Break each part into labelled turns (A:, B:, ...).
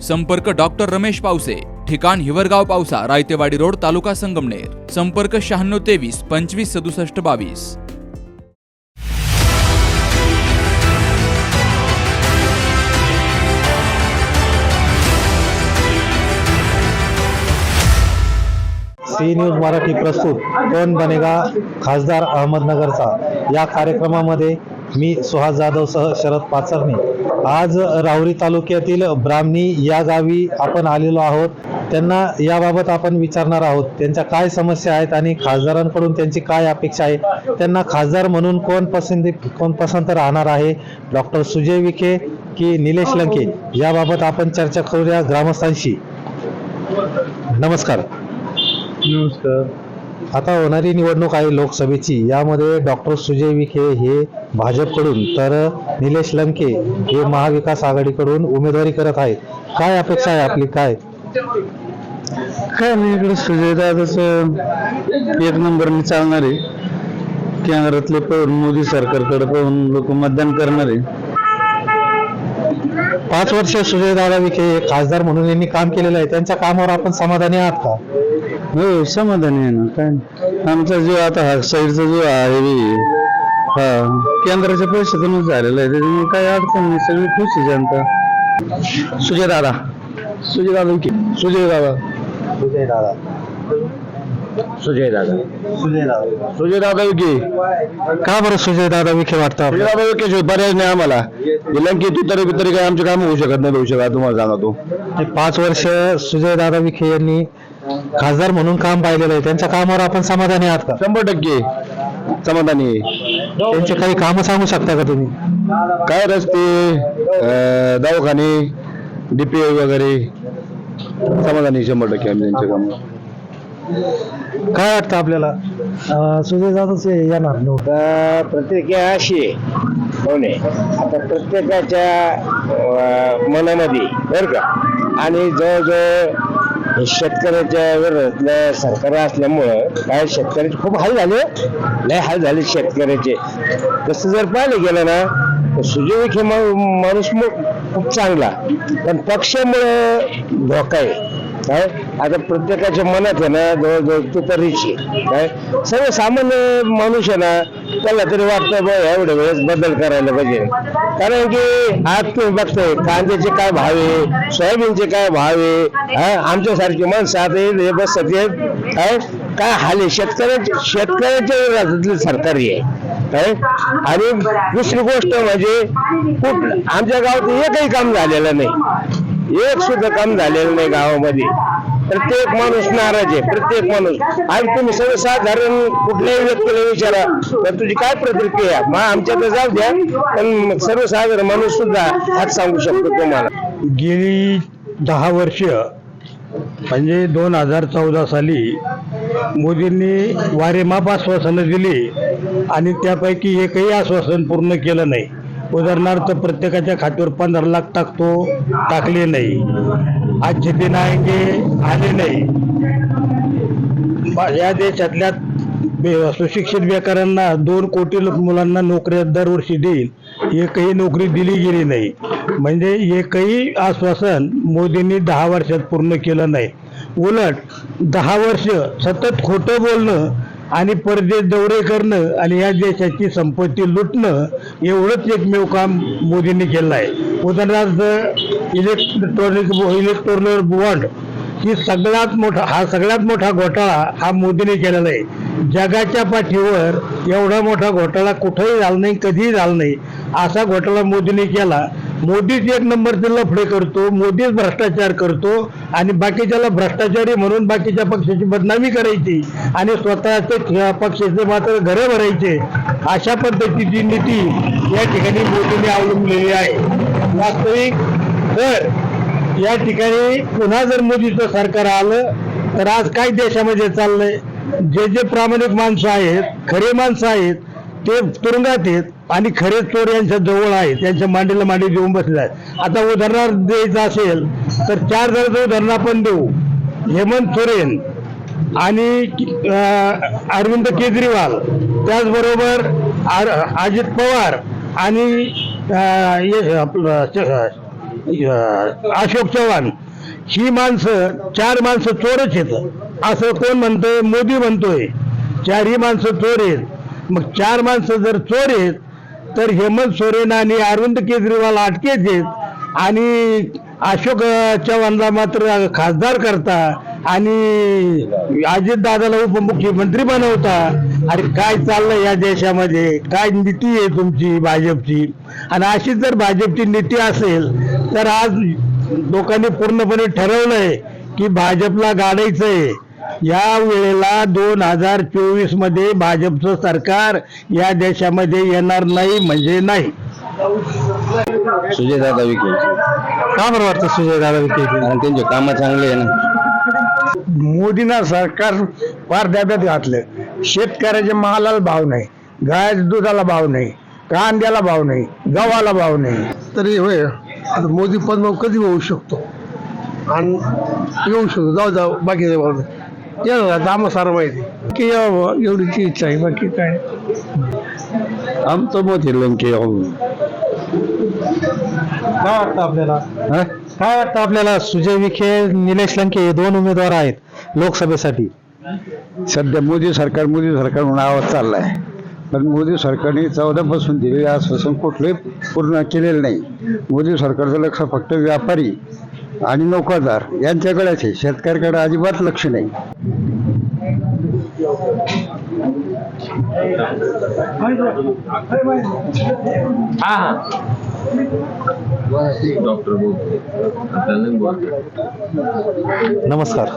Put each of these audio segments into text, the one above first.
A: संपर्क डॉक्टर रमेश पावसे ठिकाण हिवरगाव पावसा रायतेवाडी रोड तालुका संगमनेर. संपर्क शहाण्णव तेवीस पंचवीस सदुसष्ट बावीस.
B: सी न्यूज मराठी प्रस्तुत कोण बनेगा खासदार अहमदनगरचा. या कार्यक्रमामध्ये मी सुहास जाधवसह शरद पाचरणे. आज राहुरी तालुक्यातील ब्राह्मणी या गावी आपण आलेलो आहोत. त्यांना याबाबत आपण विचारणार आहोत. त्यांच्या काय समस्या आहेत आणि खासदारांकडून त्यांची काय अपेक्षा आहे? त्यांना खासदार म्हणून कोण पसंती कोण पसंत राहणार आहे? डॉक्टर सुजय विखे की निलेश लंके? याबाबत आपण चर्चा करूया ग्रामस्थांशी. नमस्कार.
C: नमस्कार.
B: आता होणारी निवडणूक आहे लोकसभेची. यामध्ये डॉक्टर सुजय विखे हे भाजपकडून तर निलेश लंके हे महाविकास आघाडीकडून उमेदवारी करत आहेत. काय अपेक्षा आहे आपली? काय?
C: काय नाही इकडे सुजयदादाच एक नंबरने चालणार आहे. केंद्रातले पाहून मोदी सरकारकडे पाहून लोक मतदान करणार आहे.
B: पाच वर्ष सुजय दादा विखे खासदार म्हणून यांनी काम केलेलं आहे. त्यांच्या कामावर आपण समाधानी आहात का?
C: हो समाधानी आहे ना काय आमचा जो आता हा साईडचा जो आहे बी, हा केंद्राच्या पैशातूनच झालेला आहे त्याच्यामुळे काही अडचण नाही सगळी खुश आहे जनता.
B: सुजय दादा.
C: सुजय दादा की सुजय दादा.
B: सुजय दादा.
C: सुजय दादा.
B: सुजय दादा.
C: सुजय दादा की
B: का बरं सुजय दादा विखे वाटतं?
C: सुजय दादा की पर्याय नाही आम्हाला. की तू तरी तरी काय आमचे काम होऊ शकत नाही होऊ शकत तुम्हाला ते
B: पाच वर्ष सुजय दादा विखे यांनी खासदार म्हणून काम पाहिलेलं आहे. त्यांच्या कामावर आपण समाधानी आहात का?
C: शंभर टक्के समाधानी आहे.
B: त्यांचे काही कामं सांगू शकता का तुम्ही?
C: काय रस्ते अं, दवाखाने डीपीआय वगैरे समाधानी आहे शंभर टक्के आम्ही त्यांच्या काम
B: काय वाटतं आपल्याला? सुजय दादाच येणार निवडून.
D: प्रतिक्रिया अशी आहे हो नाही आता प्रत्येकाच्या अं, मनामध्ये बरं का? आणि जवळजवळ शेतकऱ्याच्या विरोधातलं सरकार असल्यामुळं काय शेतकऱ्याचे खूप हाल झाले. लय हाल झाले शेतकऱ्याचे. तसं जर पाहिलं गेलं ना तर सुजय विखे मा- माणूस मग खूप चांगला. पण पक्षामुळं धोका आहे. काय? आता प्रत्येकाच्या मनात आहे ना जवळजवळ आहे. काय? सर्वसामान्य माणूस आहे ना त्याला तरी वाटतं बा एवढ्या वेळेस बदल करायला पाहिजे. कारण की आज तुम्ही बघताय कांद्याचे काय भाव आहे सोयाबीनचे काय भाव आहे हा? आमच्यासारखी माणसं आता हे बस काय? काय हाल आहे? शेतकऱ्याच्या शेतकऱ्याच्या राज्यातली सरकार आहे. काय? आणि दुसरी गोष्ट म्हणजे कुठ आमच्या गावात एकही काम झालेलं नाही. एक सुद्धा काम झालेलं नाही गावामध्ये. प्रत्येक माणूस नाराज आहे प्रत्येक माणूस. आणि तुम्ही सर्वसाधारण कुठल्याही व्यक्तीला विचारा तर तुझी काय प्रतिक्रिया मग तर जाऊ द्या पण सर्वसाधारण माणूस सुद्धा हात सांगू शकतो तुम्हाला.
E: गेली दहा वर्ष म्हणजे दोन हजार चौदा साली मोदींनी वारेमाप आश्वासनं दिली आणि त्यापैकी एकही आश्वासन पूर्ण केलं नाही. उदाहरणार्थ प्रत्येकाच्या खात्यावर पंधरा लाख टाकतो टाकले नाही. आज दिन आहे आले नाही. या देशातल्या बे- सुशिक्षित बेकारांना दोन कोटी मुलांना नोकऱ्या दरवर्षी देईल. एकही नोकरी दिली गेली नाही. म्हणजे एकही आश्वासन मोदींनी दहा वर्षात पूर्ण केलं नाही. उलट दहा वर्ष सतत खोटं बोलणं आणि परदेश दौरे करणं आणि या देशाची संपत्ती लुटणं एवढंच एकमेव काम मोदींनी केलं आहे. उदाहरणार्थ इलेक्ट्रॉनिक इलेक्ट्रॉनिक बॉन्ड ही सगळ्यात मोठा हा सगळ्यात मोठा घोटाळा हा मोदीने केलेला आहे. जगाच्या पाठीवर एवढा मोठा घोटाळा कुठेही झाला नाही कधीही झाला नाही असा घोटाळा मोदीने केला. मोदीच एक नंबरचे लफडे करतो मोदीच भ्रष्टाचार करतो आणि बाकीच्याला भ्रष्टाचारी म्हणून बाकीच्या पक्षाची बदनामी करायची आणि स्वतःचे पक्षाचे मात्र घरे भरायचे अशा पद्धतीची नीती या ठिकाणी मोदीने अवलंबलेली आहे. वास्तविक तर या ठिकाणी पुन्हा जर मोदीचं सरकार आलं तर आज काय देशामध्ये चाललंय? जे जे प्रामाणिक माणसं आहेत खरे माणसं आहेत ते तुरुंगात आहेत आणि खरे चोर यांच्या जवळ आहेत त्यांच्या मांडीला मांडी देऊन बसले आहेत. आता उदाहरणार्थ द्यायचं असेल तर चार जणांचं उदाहरण आपण देऊ. हेमंत सोरेन आणि अरविंद केजरीवाल. त्याचबरोबर आर- अजित पवार आणि आपलं अशोक चव्हाण. ही माणसं चार माणसं चोरच आहेत. असं कोण म्हणतोय? मोदी म्हणतोय. चार ही माणसं चोर आहेत. मग चार माणसं जर चोर आहेत तर हेमंत सोरेन आणि अरविंद केजरीवाल अटकेच आहेत. आणि अशोक चव्हाणला मात्र खासदार करता आणि अजित दादाला उपमुख्यमंत्री बनवता. अरे काय चाललंय या देशामध्ये? काय नीती आहे तुमची भाजपची? आणि अशी जर भाजपची नीती असेल तर आज लोकांनी पूर्णपणे ठरवलंय की भाजपला गाडायचंय. या वेळेला दोन हजार चोवीसमध्ये भाजपचं सरकार या देशामध्ये येणार नाही म्हणजे नाही.
C: सुजय दादा विखे.
B: का बरं वाटतं सुजय दादा विखे?
C: कारण त्यांचे कामं चांगले आहे ना.
E: मोदींना सरकार फार डब्यात घातलं. शेतकऱ्याच्या मालाला भाव नाही गायच्या दुधाला भाव नाही कांद्याला भाव नाही गव्हाला भाव नाही.
F: तरी होय आता मोदी पद मग कधी होऊ शकतो? आणि येऊ शकतो. जाऊ जाऊ बाकी आम्हाला सारं माहिती. की यावं एवढीची इच्छा आहे बाकी काय?
C: आमचं मत आहे लंके
B: काय वाटतं आपल्याला? काय वाटतं आपल्याला? सुजय विखे निलेश लंके हे दोन उमेदवार आहेत लोकसभेसाठी.
C: सध्या मोदी सरकार मोदी सरकार म्हणून आवाज चाललाय. पण मोदी सरकारने चौदा पासून दिलेले आश्वासन कुठले पूर्ण केलेलं नाही. मोदी सरकारचं लक्ष फक्त व्यापारी. आणि नोकरदार यांच्याकडेच आहे. शेतकऱ्याकडे अजिबात लक्ष नाही.
B: नमस्कार.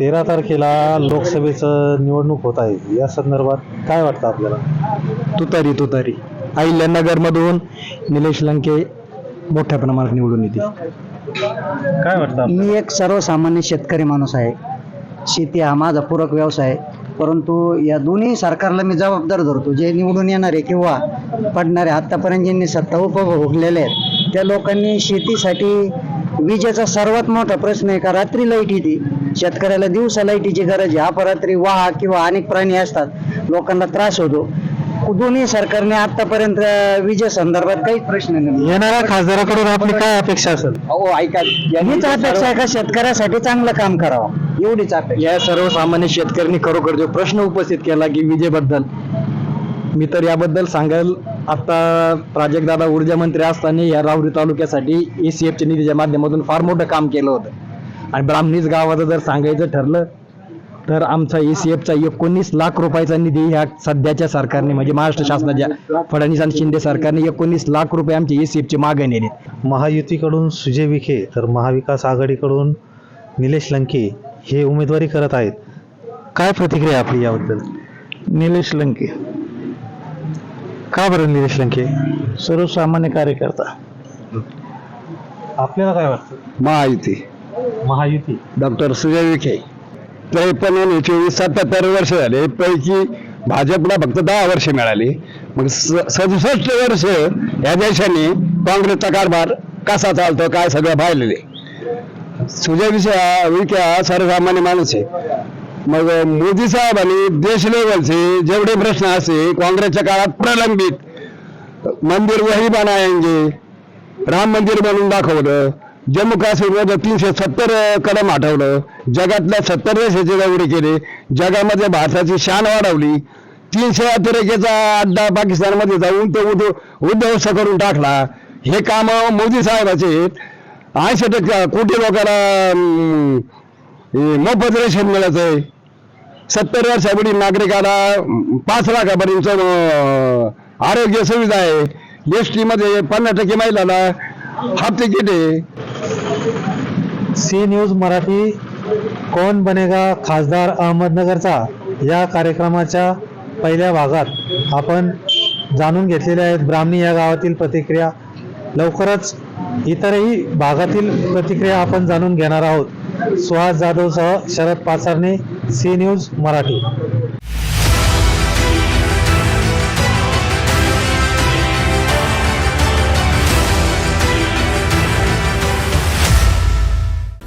B: तेरा तारखेला लोकसभेचं निवडणूक होत आहे. या संदर्भात काय वाटतं आपल्याला?
G: तुतारी तुतारी. अहिल्यानगरमधून निलेश लंके मोठ्या प्रमाणात निवडून येतील.
B: काय वाटतं आपल्याला?
H: मी एक सर्वसामान्य शेतकरी माणूस आहे. शेती हा माझा पूरक व्यवसाय आहे. परंतु या दोन्ही सरकारला मी जबाबदार धरतो. जे निवडून येणारे किंवा पडणारे आत्तापर्यंत ज्यांनी सत्ता उपभोगलेले आहेत त्या लोकांनी शेतीसाठी विजेचा सर्वात मोठा प्रश्न आहे का? रात्री लाइट येते. शेतकऱ्याला दिवसा लाईटीची गरज आहे. अपरात्री वाहा किंवा अनेक प्राणी असतात. लोकांना त्रास होतो. दोन्ही सरकारने आतापर्यंत विजे संदर्भात काहीच प्रश्न नाही.
B: येणाऱ्या खासदाराकडून आपली काय अपेक्षा असेल?
H: हो ऐका हीच अपेक्षा आहे का? शेतकऱ्यासाठी चांगलं काम करावं. एवढीच अपेक्षा.
G: या सर्वसामान्य शेतकऱ्यांनी खरोखर जो प्रश्न उपस्थित केला की विजेबद्दल मी तर याबद्दल सांगाल. आता प्राजक्तदादा ऊर्जा मंत्री असताना या राहुरी तालुक्यासाठी ए सी एफच्या निधीच्या माध्यमातून फार मोठं काम केलं होतं. आणि ब्राह्मणीच गावाचं जर सांगायचं ठरलं तर आमचा ए सी एफचा एकोणीस लाख रुपयाचा निधी ह्या सध्याच्या सरकारने म्हणजे महाराष्ट्र शासनाच्या फडणवीस आणि शिंदे सरकारने एकोणीस लाख रुपये आमच्या ए सी एफची मागणी नेली.
B: महायुतीकडून सुजय विखे तर महाविकास आघाडीकडून निलेश लंके हे उमेदवारी करत आहेत. काय प्रतिक्रिया आपली याबद्दल?
E: निलेश लंके.
B: का बरं निलेश लंके?
E: सर्वसामान्य कार्यकर्ता.
B: आपल्याला काय वाटतं?
C: महायुती.
B: महायुती.
C: डॉक्टर सुजय विखे. त्रेपन्न आणि चोवीस सत्याहत्तर वर्ष झाले. पैकी भाजपला फक्त दहा वर्ष मिळाली. मग सदुसष्ट वर्ष या देशाने काँग्रेसचा कारभार कसा चालतो काय सगळं पाहिलेले. सुजय विषय सर्वसामान्य माणूस आहे. मग मोदी साहेबांनी देश लेवलचे जेवढे प्रश्न असे काँग्रेसच्या काळात प्रलंबित. मंदिर वही बनायंगे. राम मंदिर बनवून दाखवलं. जम्मू काश्मीरमध्ये तीनशे सत्तर कलम हटवलं जगातल्या सत्तर देशाचे दौरे केले. जगामध्ये भारताची शान वाढवली. तीनशे अतिरेकेचा अड्डा पाकिस्तानमध्ये जाऊन तो उद्ध उद्ध्वस्त करून टाकला. हे काम मोदी साहेबाचे ऐंशी टक्के कोटी लोकांना मोफत रेशन मिळत आहे. सत्तर वर्षापुढील नागरिकाला पाच लाखापर्यंत आरोग्य सुविधा आहे. एस टीमध्ये पन्नास टक्के महिलाला हाफ तिकीट आहे
B: सी न्यूज मराठी कोण बनेगा खासदार अहमदनगरचा? या कार्यक्रमाच्या पहिल्या भागात आपण जाणून घेतलेल्या आहेत. ब्राह्मणी या गावातील प्रतिक्रिया. लवकरच इतरही भागातील प्रतिक्रिया आपण जाणून घेणार आहोत. Suhas जाधवसह Sharad Pacharne C news Marathi.